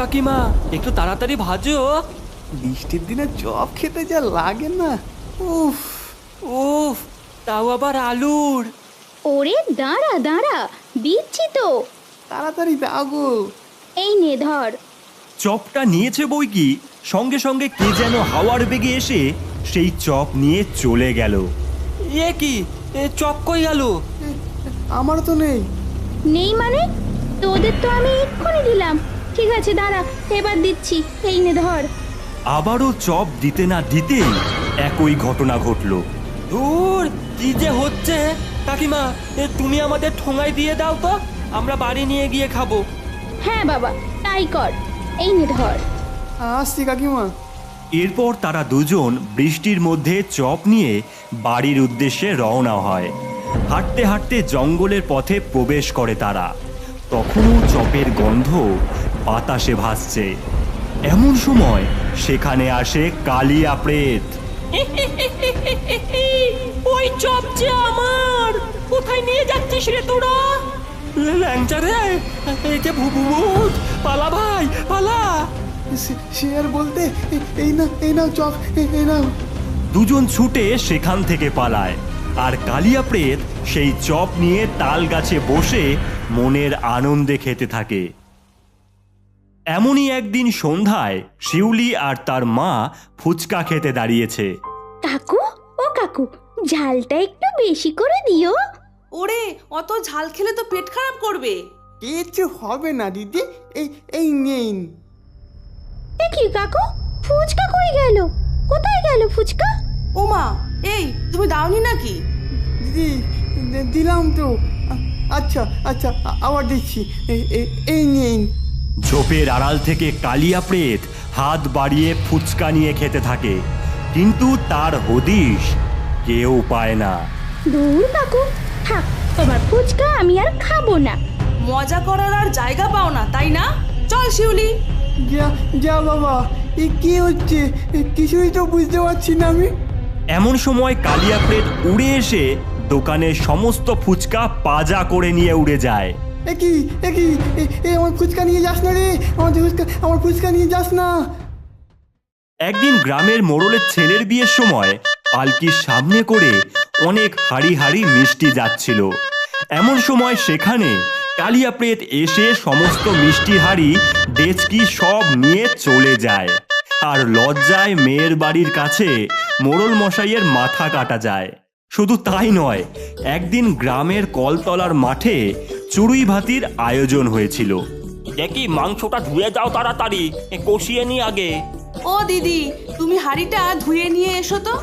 কাকিমা একটু তাড়াতাড়ি ভাজো। বৃষ্টির দিনে চপ খেতে যা লাগে না। উফ উফ তাও আবার আলুর। ওরে দাঁড়া দাঁড়া দিচ্ছি তো। তাড়াতাড়ি দাও গো। এই নে ধর। চপটা নিয়েছে বই কি? সঙ্গে সঙ্গে কে যেন হাওয়ার বেগে এসে সেই চপ নিয়ে চলে গেল। এ কি? এ চপ কই গেল? আমারও তো নেই নেই মানে? তোদের তো আমি এক্ষুনি দিলাম। ঠিক আছে দাঁড়া এবার দিচ্ছি। এই নে ধর। আবারও চপ দিতে না দিতেই একই ঘটনা ঘটলো। দূর কি যে হচ্ছে কাকিমা এ তুমি আমাদের ঠোঙায় দিয়ে দাও তো আমরা বাড়ি নিয়ে গিয়ে খাব। হ্যাঁ বাবা তাই কর। এই নে ধর। আসছি কাকিমা। এরপর তারা দুজন বৃষ্টির মধ্যে চপ নিয়ে বাড়ির উদ্দেশ্যে রওনা হয়। হাঁটতে হাঁটতে জঙ্গলের পথে প্রবেশ করে তারা। তখনও চপের গন্ধ বাতাসে ভাসছে। এমন সময় সেখানে আসে কালিয়া প্রেত। ওই চপ যে আমার কোথায় নিয়ে যাচ্ছিস রে তোরা? ল্যাংচা রে এই যে ভূ ভূত পালা ভাই পালা। আর বলতে এই না এই নাও চপ এ- এই নাও দুজন ছুটে সেখান থেকে পালায় আর কালিয়া প্রেত সেই চপ নিয়ে তাল গাছে বসে মনের আনন্দে খেতে থাকে। এমনই একদিন সন্ধ্যায় শিউলি আর তার মা ফুচকা খেতে দাঁড়িয়েছে। কাকু ও কাকু ঝালটা একটু বেশি করে দিও। ওরে অত ঝাল খেলে তো পেট খারাপ করবে। কিচ্ছু হবে না দিদি। এই এই নিন। এ কি কাকু ফুচকা কই গেল? কোথায় গেল ফুচকা? ওমা এই তুমি দাওনি নাকি? দিদি দিলাম তো। আচ্ছা আচ্ছা আবার দিচ্ছি এই- এই- এই নিন। ঝোপের আড়াল থেকে কালিয়া প্রেত হাত বাড়িয়ে ফুচকা নিয়ে খেতে থাকে। কিন্তু তার হদিশ কেউ পায় না। দূর কাকু থাক তোমার ফুচকা আমি আর খাব না। মজা করার আর জায়গা পাও না তাই না? চল শিউলি। যা যা বাবা এ কি হচ্ছে? কিছুই তো বুঝতে পারছি না আমি। এমন সময় কালিয়া প্রেত উড়ে এসে দোকানের সমস্ত ফুচকা পাজা করে নিয়ে উড়ে যায়। এ কি? এ কি? এ এ আমার ফুচকা নিয়ে যাস না রে। আমার ফুচকা আমার ফুচকা নিয়ে যাস না। একদিন গ্রামের মোড়লের ছেলের বিয়ের সময় পালকির সামনে করে অনেক হাড়ি হাড়ি মিষ্টি যাচ্ছিল। এমন সময় সেখানে কালিয়া প্রেত এসে সমস্ত মিষ্টি হাড়ি, ডেচকি সব নিয়ে চলে যায়। আর লজ্জায় মেয়ের বাড়ির কাছে মোড়ল মশাইয়ের মাথা কাটা যায়। শুধু তাই নয়, একদিন গ্রামের কলতলার মাঠে চুড়ুই ভাতির আয়োজন হয়েছিল। দেখি মাংসটা ধুয়ে যাও তাড়াতাড়ি এ কষিয়ে নি আগে। ও দিদি তুমি হাঁড়িটা ধুয়ে নিয়ে এসো তো।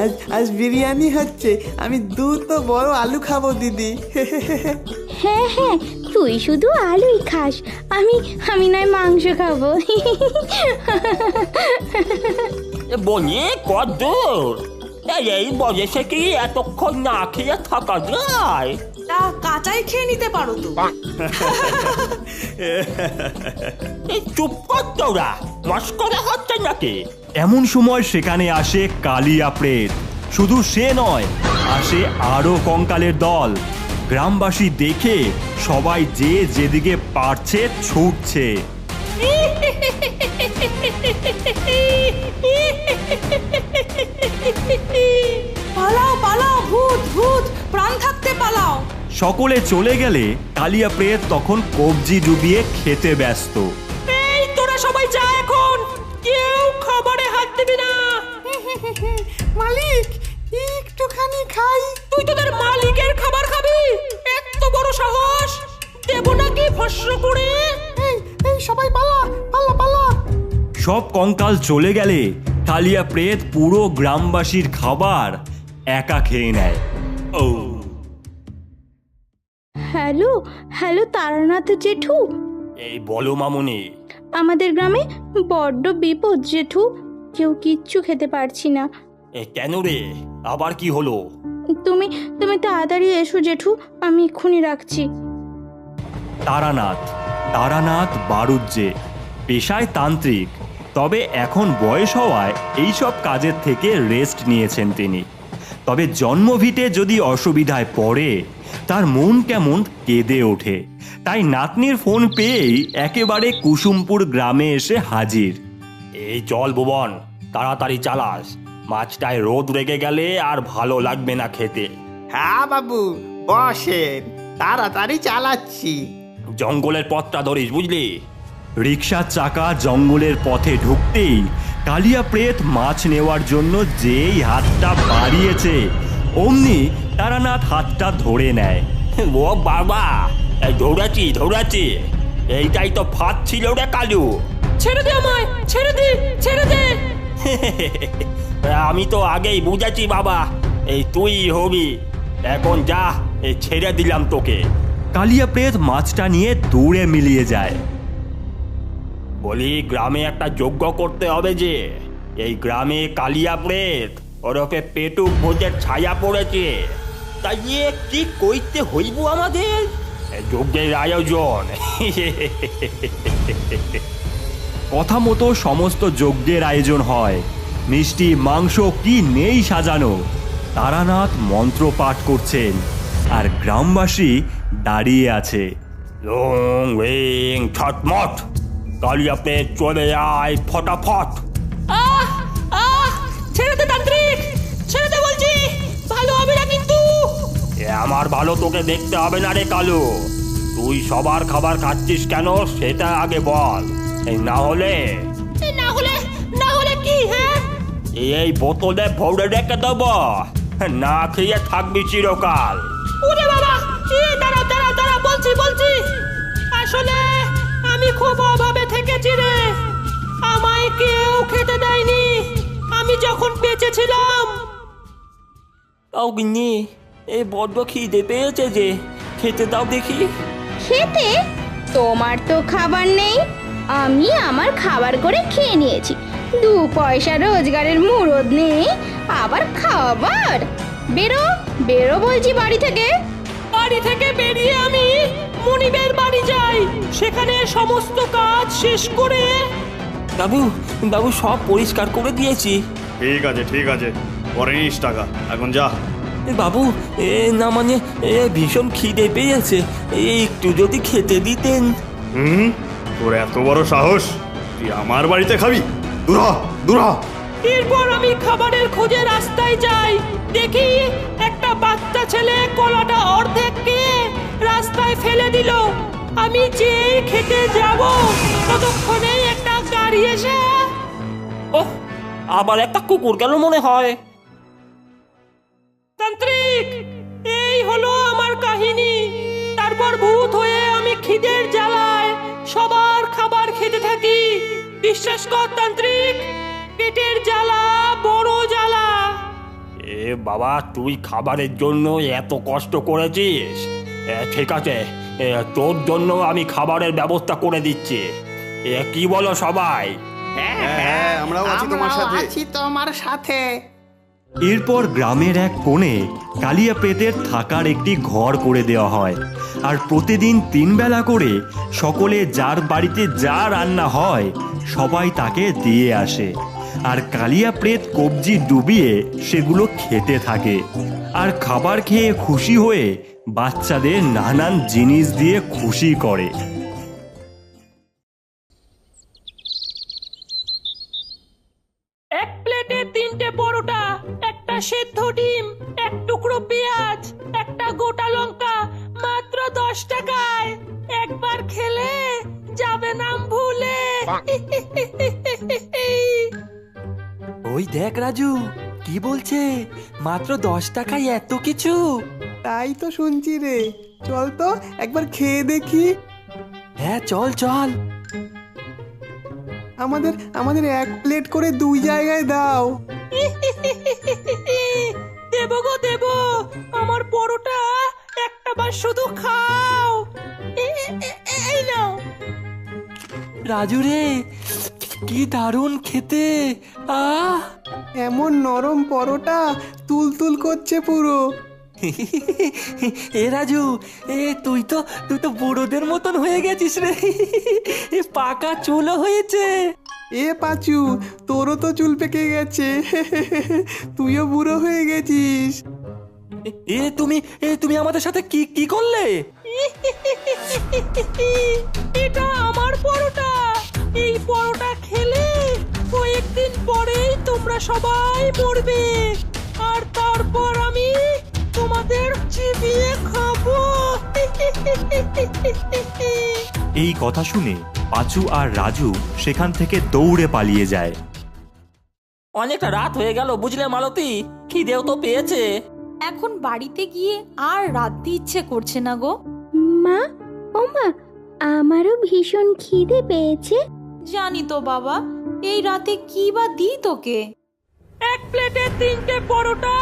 আজ আজ বিরিয়ানি হচ্ছে আমি দুটো বড় আলু খাব দিদি। হ্যাঁ হ্যাঁ তুই শুধু আলুই খাস আমি আমি নয় মাংস খাব। এ বলি কদ্দূর এই এই বয়সে কি এতক্ষণ না খেয়ে থাকা যায়? তা কাঁচাই খেয়ে নিতে পারো তো। চুপ কর তোরা মস্করা হচ্ছে নাকি? এমন সময় সেখানে আসে কালিয়া প্রেত। শুধু সে নয় আসে আরও কঙ্কালের দল। গ্রামবাসী দেখে সবাই যে যেদিকে পারছে ছুটছে। পালাও পালাও ভূত ভূত প্রাণ থাকতে পালাও। সকলে চলে গেলে কালিয়া প্রেত তখন কবজি ডুবিয়ে খেতে ব্যস্ত। এই তোরা সবাই যা এখন। কেউ খাবারে হাত দিবি না। মালিক একটুখানি খাই। তুই তোদের মালিকের খাবার খাবি? এত বড় সাহস। দেব নাকি ভস্য করে? এই এই সবাই পালা পালা পালা। সব কঙ্কাল চলে গেলে কালিয়া প্রেত পুরো গ্রামবাসীর খাবার একা খেয়ে নেয়। ও। হ্যালো হ্যালো তারানাথ জেঠু। এই বলো মামুনি। আমাদের গ্রামে বড্ড বিপদ জেঠু কেউ কিচ্ছু খেতে পারছি না। এ কেন রে? আবার কি হলো? তুমি তুমি তাড়াতাড়ি এসো জেঠু আমি এক্ষুনি রাখছি। তারানাথ তারানাথ বারুজ্জে পেশায় তান্ত্রিক তবে এখন বয়স হওয়ায় এইসব কাজের থেকে রেস্ট নিয়েছেন তিনি। তবে জন্মভিটে যদি অসুবিধায় পড়ে তার মন কেমন কেঁদে ওঠে। তাই নাতনির ফোন পেয়েই একেবারে কুসুমপুর গ্রামে এসে হাজির। এই চল ভুবন তাড়াতাড়ি চালাস। মাছটায় রোদ রেগে গেলে আর ভালো লাগবে না খেতে। হ্যাঁ বাবু বসেন তাড়াতাড়ি চালাচ্ছি। জঙ্গলের পথটা ধরিস বুঝলি? রিক্সার চাকা জঙ্গলের পথে ঢুকতেই কালিয়া প্রেত মাছ নেওয়ার জন্য যেই হাতটা বাড়িয়েছে অমনি তারানাথ হাতটা ধরে নেয়। ও বাবা এই ধৌড়াচ্ছি ধৌড়াচ্ছি এইটাই তো ফাঁদ ছিল রে কালু। ছেড়ে দে আমায় ছেড়ে দে ছেড়ে দে। আমি তো আগেই বুঝেছি বাবা এই তুই হবি। এখন যা এই ছেড়ে দিলাম তোকে। কালিয়া প্রেত মাছটা নিয়ে দূরে মিলিয়ে যায়। বলি গ্রামে একটা যজ্ঞ করতে হবে যে। এই গ্রামে কালিয়া প্রেত ওরফে পেটুক ভোজের ছায়া পড়েছে। তাই ইয়ে কি কইতে হইব আমাদের? যজ্ঞের আয়োজন। কথা মতো সমস্ত যজ্ঞের আয়োজন হয়। মিষ্টি মাংস কি নেই সাজানো? তারানাথ মন্ত্র পাঠ করছেন আর গ্রামবাসী দাঁড়িয়ে আছে। লং ওয়েং ছটমট কালিয়াপে চলে আয় ফটাফট। আহ আহ ছেড়ে দে তান্ত্রিক ছেড়ে দে বলছি ভালো হবে না কিন্তু। এ আমার ভালো তোকে দেখতে হবে না রে কালু। তুই সবার খাবার খাচ্ছিস কেন সেটা আগে বল। এই না হলে না হলে না হলে কি হ্যাঁ? এই বোতলে ভরে রেখে দেবো। না খেয়ে থাকবি চিরকাল। ওরে বাবা দাঁড়া দাঁড়া দাঁড়া বলছি বলছি। আসলে আমি খুব থেকেছি রে। আমায় কেউ খেতে দেয়নি। আমি যখন বেঁচে ছিলাম। অগ্নি এই বড্ড খিদে পেয়েছে যে। খেতে দাও দেখি। খেতে? তোমার তো খাবার নেই। আমি আমার খাবার করে খেয়ে নিয়েছি। দু পয়সা রোজগারের মুরদ নেই। আবার খাবার? বেরো বেরো বলছি বাড়ি থেকে। বাড়ি থেকে বেরিয়ে আমি মনিবের বাড়ি যাই। সেখানে সমস্ত কাজ শেষ করে বাবু বাবু সব পরিষ্কার করে দিয়েছি। ঠিক আছে ঠিক আছে। পরে নিস টাকা। এখন যা। এ বাবু এ না মানে এ ভীষণ খিদে পেয়েছে। এ একটু যদি খেতে দিতেন। হুম? তোর এত বড় সাহস। তুই আমার বাড়িতে খাবি? দূর দূর। এরপর আমি খাবারের খোঁজে রাস্তায় যাই। দেখি একটা বাচ্চা ছেলে কলাটা অর্ধেক খেয়ে রাস্তায় ফেলে দিল। আমি যে খেতে যাব ততক্ষণে একটা গাড়ি এসে ওহ, আবার একটা কুকুর গেল মনে হয়। তান্ত্রিক, এই হলো আমার কাহিনী। তারপর ভূত হয়ে আমি খিদের জ্বালায় সবার খাবার খেতে থাকি। বিশ্বাস কর তান্ত্রিক, পেটের জ্বালা বড় জ্বালা। এ বাবা, তুই খাবারের জন্য এত কষ্ট করেছিস? ঠিক আছে। তোর জন্য আমি খাবারের ব্যবস্থা করে দিচ্ছি। এ, কি বলো সবাই? হ্যাঁ হ্যাঁ আমরাও আছি তোমার সাথে। আছি তোমার সাথে। এরপর গ্রামের এক কোণে কালিয়া প্রেতের থাকার একটি ঘর করে দেওয়া হয়। আর প্রতিদিন তিন বেলা করে সকলে যার বাড়িতে যা রান্না হয় সবাই তাকে দিয়ে আসে। আর কালিয়া প্রেত কবজি ডুবিয়ে সেগুলো খেতে থাকে। আর খাবার খেয়ে খুশি হয়ে বাচ্চাদের নানান জিনিস দিয়ে খুশি করে। এক প্লেটে তিনটে পরোটা একটা সেদ্ধ ডিম এক টুকরো পেঁয়াজ একটা গোটা লঙ্কা মাত্র দশ টাকায়। একবার খেলে যাবে নাম ভুলে। ওই দেখ রাজু কি বলছে? মাত্র দশ টাকায় এত কিছু? তাই তো শুনছি রে। চল তো একবার খেয়ে দেখি। হ্যাঁ চল চল। আমাদের আমাদের এক প্লেট করে দুই জায়গায় দাও। দেব গো দেব। আমার পরোটা একটা বার শুধু খাও। এই নাও। রাজু রে কি দারুণ খেতে। আহ! এমন নরম পরোটা তুল তুল করছে পুরো। এ রাজু এ তুই তো তুই তো বুড়োদের মতন হয়ে গেছিস রে। এ পাকা চুলো হয়েছে। এ পাচু তোরও তো চুল পেকে গেছে। তুইও বুড়ো হয়ে গেছিস। এ তুমি এ তুমি আমাদের সাথে কি কি করলে? এটা আমার পরোটা। এই পরোটা খেলে কয়েকদিন পরেই তোমরা সবাই মরবে। আর তারপর আমি তোমাদের চিবিয়ে খাব। এই কথা শুনে পাঁচু আর রাজু সেখান থেকে দৌড়ে পালিয়ে যায়। অনেকটা রাত হয়ে গেল বুঝলে মালতী? খিদেও তো পেয়েছে। এখন বাড়িতে গিয়ে আর রাঁধতে ইচ্ছে করছে না গো। মা ও মা আমারও ভীষণ খিদে পেয়েছে। জানি তো বাবা এই রাতে কি বা দিই তোকে? এক প্লেটে তিনটে পরোটা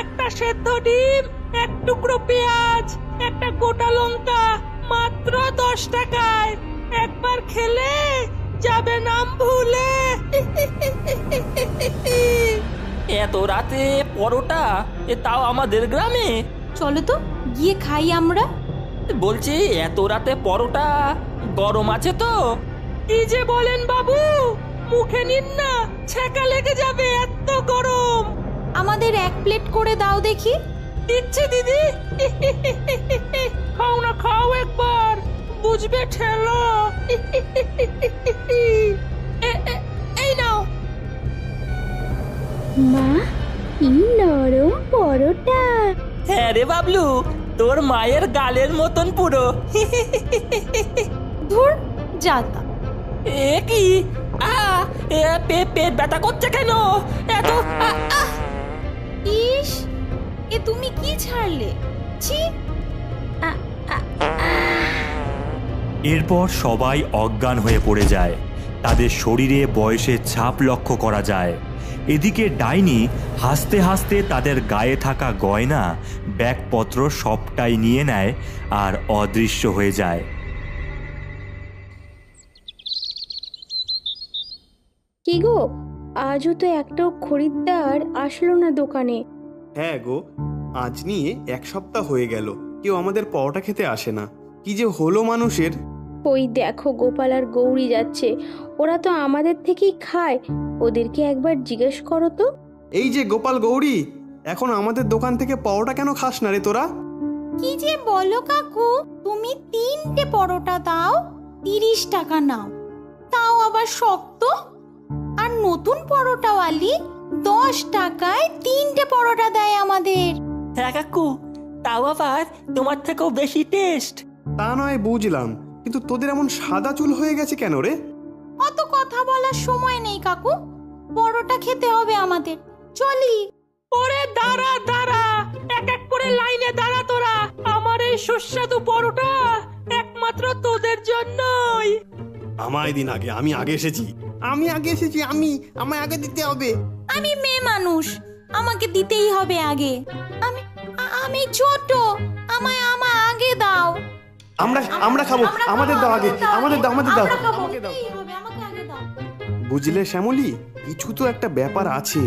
একটা সেদ্ধ ডিম এক টুকরো পেঁয়াজ একটা গোটা লঙ্কা মাত্র দশ টাকায়। একবার খেলে যাবে নাম ভুলে। এত রাতে পরোটা এ তাও আমাদের গ্রামে। চলো তো গিয়ে খাই আমরা। বলছি এত রাতে পরোটা গরম আছে তো? কি যে বলেন বাবু মুখে নিন না ছেঁকা লেগে যাবে এত গরম। আমাদের এক প্লেট করে দাও দেখি। দিচ্ছি দিদি। খাও না খাও একবার। বুঝবে ঠেলো। এই নাও। মা কি নরম পরোটা। হ্যাঁ রে বাবলু তোর মায়ের গালের মতন পুরো। ধুর যাতা এ কি? আ এ পে- পেট ব্যথা করছে কেন? এত। ইস এ তুমি কি ছাড়লে? ছি। এরপর সবাই অজ্ঞান হয়ে পড়ে যায়। তাদের শরীরে বয়সের ছাপ লক্ষ্য করা যায়। এদিকে ডাইনি হাসতে হাসতে তাদের গায়ে থাকা গয়না ব্যাগপত্র সবটাই নিয়ে নেয় আর অদৃশ্য হয়ে যায়। কি গো? আজও তো একটাও খরিদ্দার আসলো না দোকানে। হ্যাঁ গো আজ নিয়ে এক সপ্তাহ হয়ে গেল। কেউ আমাদের পরোটা খেতে আসে না। কি যে হলো মানুষের। ওই দেখো গোপাল আর গৌরী যাচ্ছে। ওরা তো আমাদের থেকেই খায়। ওদেরকে একবার জিজ্ঞেস করো তো। এই যে গোপাল গৌরী এখন আমাদের দোকান থেকে পরোটা কেন খাস না রে তোরা? কি যে বলো কাকু তুমি তিনটে পরোটা দাও তিরিশ টাকা নাও। তাও আবার শক্ত? আর নতুন পরোটাওয়ালি দশ টাকায় তিনটে পরোটা দেয় আমাদের। হ্যাঁ কাকু তাও আবার তোমার থেকেও বেশি টেস্ট তা নয় বুঝলাম। কিন্তু তোদের এমন সাদা চুল হয়ে গেছে কেন রে? অত কথা বলার সময় নেই কাকু। পরোটা খেতে হবে আমাদের। চলি। ওরে দাঁড়া দাঁড়া। এক এক করে লাইনে দাঁড়া তোরা। আমার এই সুস্বাদু পরোটা একমাত্র তোদের জন্যই। আমায় দিন আগে আমি আগে এসেছি। আমি আগে এসেছি আমি আমায় আগে দিতে হবে। আমি মেয়ে মানুষ আমাকে দিতেই হবে আগে। আমি আমি ছোট আমায় আমা আগে দাও। আমরা আমরা খাব আমাদের দাও আগে আমাদের দাও আমাদের দাও আমাকে বুঝলে শ্যামলি? কিছু তো একটা ব্যাপার আছে।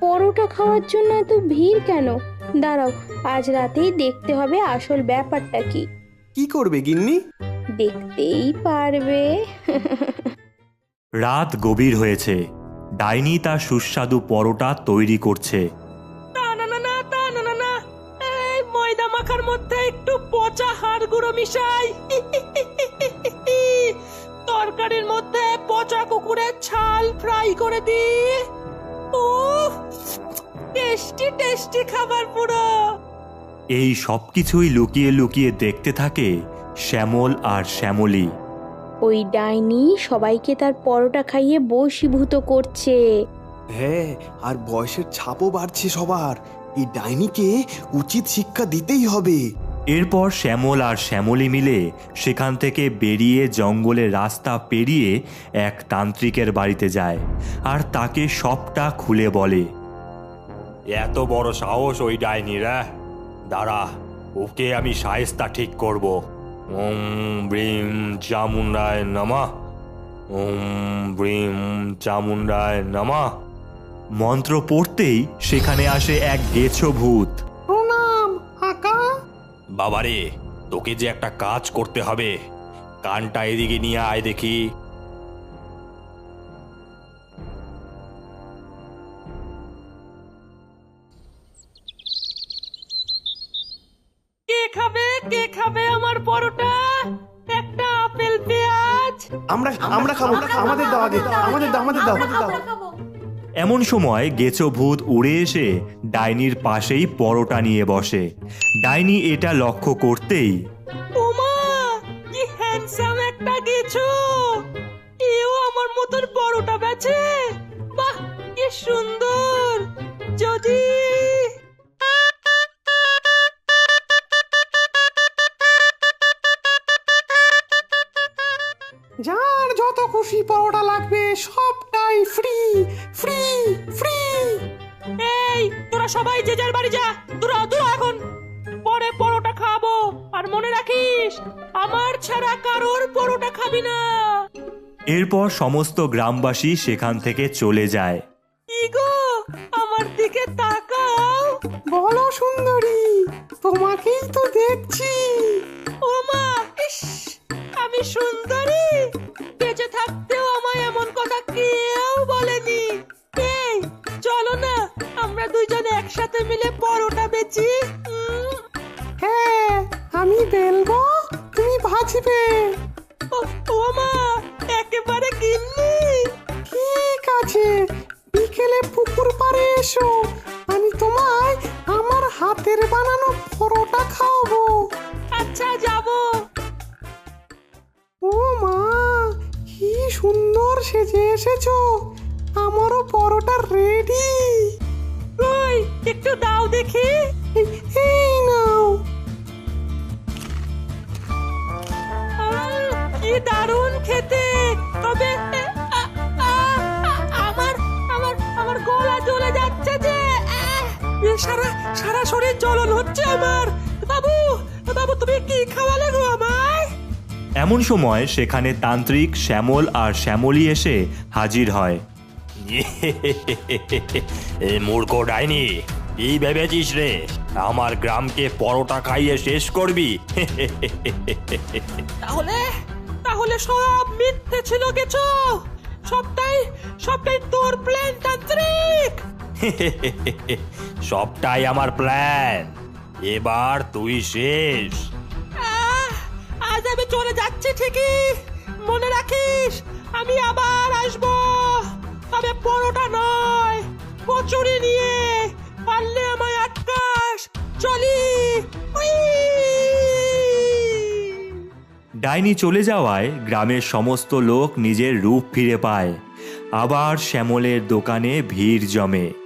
পরোটা খাওয়ার জন্য এত ভিড় কেন? দাঁড়াও আজ রাতেই দেখতে হবে আসল ব্যাপারটা কি। কি করবে গিন্নি? দেখতেই পারবে। রাত গভীর হয়েছে। ডাইনি তার সুস্বাদু পরোটা তৈরি করছে। তা না না না তা না না না। এই ময়দা মাখার মধ্যে একটু পচা হাড় গুঁড়ো মিশাই। তরকারির মধ্যে পচা কুকুরের ছাল ফ্রাই করে দি। ও টেস্টি টেস্টি খাবার পুরো। এই সব কিছুই লুকিয়ে লুকিয়ে দেখতে থাকে শ্যামল আর শ্যামলী। ওই ডাইনি সবাইকে তার পরোটা খাইয়ে বশীভূত করছে। হ্যাঁ আর বয়সের ছাপও বাড়ছে সবার। এই ডাইনিকে উচিত শিক্ষা দিতেই হবে। এরপর শ্যামল আর শ্যামলী মিলে সেখান থেকে বেরিয়ে জঙ্গলের রাস্তা পেরিয়ে এক তান্ত্রিকের বাড়িতে যায় আর তাকে সবটা খুলে বলে। এত বড় সাহস ওই ডাইনিরা দাঁড়া ওকে আমি সায়স্তা ঠিক করব। ওম ব্রিম চামুন্ডায় নমা। ওম ব্রিম চামুন্ডায় নমা। মন্ত্র পড়তেই সেখানে আসে এক গেছো ভূত। প্রণাম আকা। বাবারে তোকে যে একটা কাজ করতে হবে। কানটা এদিকে নিয়ে আয় দেখি। কে খাবে আমার পরোটা? একটা আপেল পেঁয়াজ। আমরা আমরা খাব। আমাদের দাও আগে। আমাদের দাও আমাদের দাও এমন সময় গেছো ভূত উড়ে এসে ডাইনির পাশেই পরোটা নিয়ে বসে। ডাইনি এটা লক্ষ্য করতেই যার যত খুশি পরোটা লাগবে সবটাই ফ্রি ফ্রি ফ্রি এই তোরা সবাই যে যার বাড়ি যা দূরা দূরা এখন। পরে পরোটা খাব আর মনে রাখিস আমার ছাড়া কারোর পরোটা খাবি না। এরপর সমস্ত গ্রামবাসী সেখান থেকে চলে যায়। আমার দিকে তাকাও। বলো সুন্দরী তোমাকেই তো দেখছি। ওমা ইস। আমি সুন্দরী। বেঁচে থাকতেও আমায় এমন কথা কেউ বলেনি। এই চলো না আমরা দুইজন একসাথে মিলে পরোটা বেচি। হ্যাঁ আমি বেলবো তুমি ভাজবে। ও- ওমা একেবারে গিন্নি। ঠিক আছে বিকেলে পুকুর পাড়ে এসো। আমারও পরোটা রেডি ওই একটু দাও দেখি। এই নাও। কি দারুণ খেতে। তবে আমার আমার আমার গলা জ্বলে যাচ্ছে যে সারা সারা শরীর জ্বলন হচ্ছে আমার। বাবু বাবু তুমি কি খাওয়ালে গো আমায়? এমন সময় সেখানে তান্ত্রিক শ্যামল আর শ্যামলী এসে হাজির হয়। এ মূর্খ ডাইনি কি ভেবেছিস রে আমার গ্রামকে পরোটা খাইয়ে শেষ করবি তাহলে তাহলে সব মিথ্যে ছিল গেছো সবটাই সবটাই তোর প্ল্যান তান্ত্রিক সবটাই আমার প্ল্যান এবার তুই শেষ আজ আমি চলে যাচ্ছি ঠিকই মনে রাখিস আমি আবার আসব তবে পরোটা নয়, কচুরি নিয়ে পারলে আমায় আটকাস। চলি। ডাইনি চলে যাওয়ায় গ্রামের সমস্ত লোক নিজের রূপ ফিরে পায়। আবার শ্যামলের দোকানে ভিড় জমে।